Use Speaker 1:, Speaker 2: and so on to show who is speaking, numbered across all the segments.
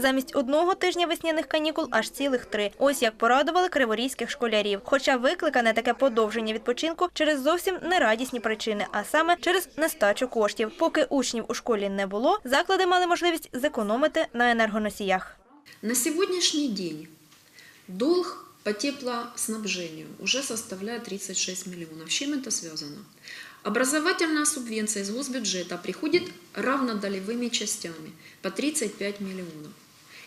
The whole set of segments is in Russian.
Speaker 1: Замість одного тижня весняних канікул аж цілих три. Ось як порадували криворізьких школярів. Хоча викликане таке подовження відпочинку через зовсім нерадісні причини, а саме через нестачу коштів. Поки учнів у школі не було, заклади мали можливість зекономити на енергоносіях.
Speaker 2: На сегодняшний день долг по теплоснабжению уже составляет 36 миллионов. С чем это связано? Образовательная субвенция из госбюджета приходит равнодолевыми частями по 35 миллионов.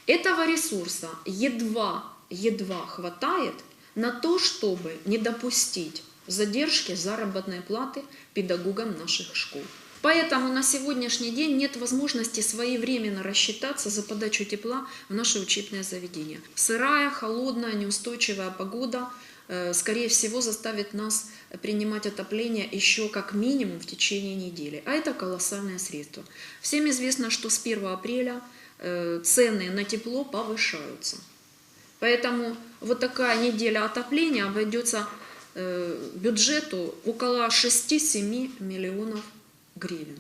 Speaker 2: Этого ресурса едва, едва хватает на то, чтобы не допустить задержки заработной платы педагогам наших школ. Поэтому на сегодняшний день нет возможности своевременно рассчитаться за подачу тепла в наше учебное заведение. Сырая, холодная, неустойчивая погода, э, скорее всего, заставит нас принимать отопление еще как минимум в течение недели. А это колоссальное средство. Всем известно, что с 1 апреля цены на тепло повышаются. Поэтому вот такая неделя отопления обойдется э, бюджету около 6-7 миллионов гривен.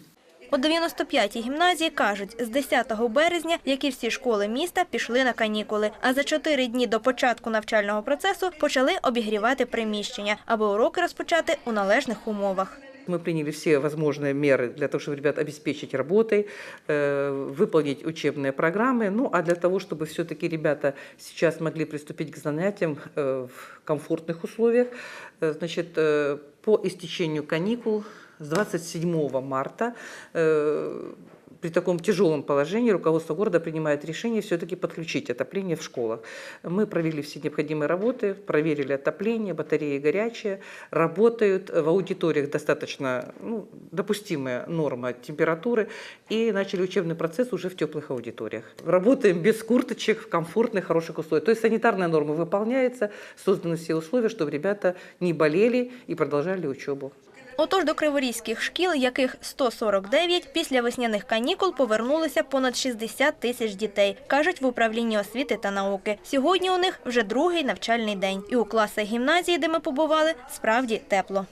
Speaker 1: У 95-й гімназії кажуть, з 10 березня, як і всі школи міста, пішли на канікули. А за чотири дні до початку навчального процесу почали обігрівати приміщення, аби уроки розпочати у належних умовах.
Speaker 3: Мы приняли все возможные меры для того, чтобы ребят обеспечить работой, э, выполнить учебные программы. Ну, а для того, чтобы все-таки ребята сейчас могли приступить к занятиям э, в комфортных условиях, э, значит, по истечению каникул с 27 марта при таком тяжелом положении руководство города принимает решение все-таки подключить отопление в школах. Мы провели все необходимые работы, проверили отопление, батареи горячие, работают в аудиториях достаточно ну, допустимая норма температуры и начали учебный процесс уже в теплых аудиториях. Работаем без курточек, в комфортных, хороших условиях. То есть санитарная норма выполняется, созданы все условия, чтобы ребята не болели и продолжали учебу.
Speaker 1: Отож, до криворізьких шкіл, яких 149, після весняних канікул повернулися понад 60 тисяч дітей, кажуть в управлінні освіти та науки. Сьогодні у них вже другий навчальний день. І у класах гімназії, де ми побували, справді тепло.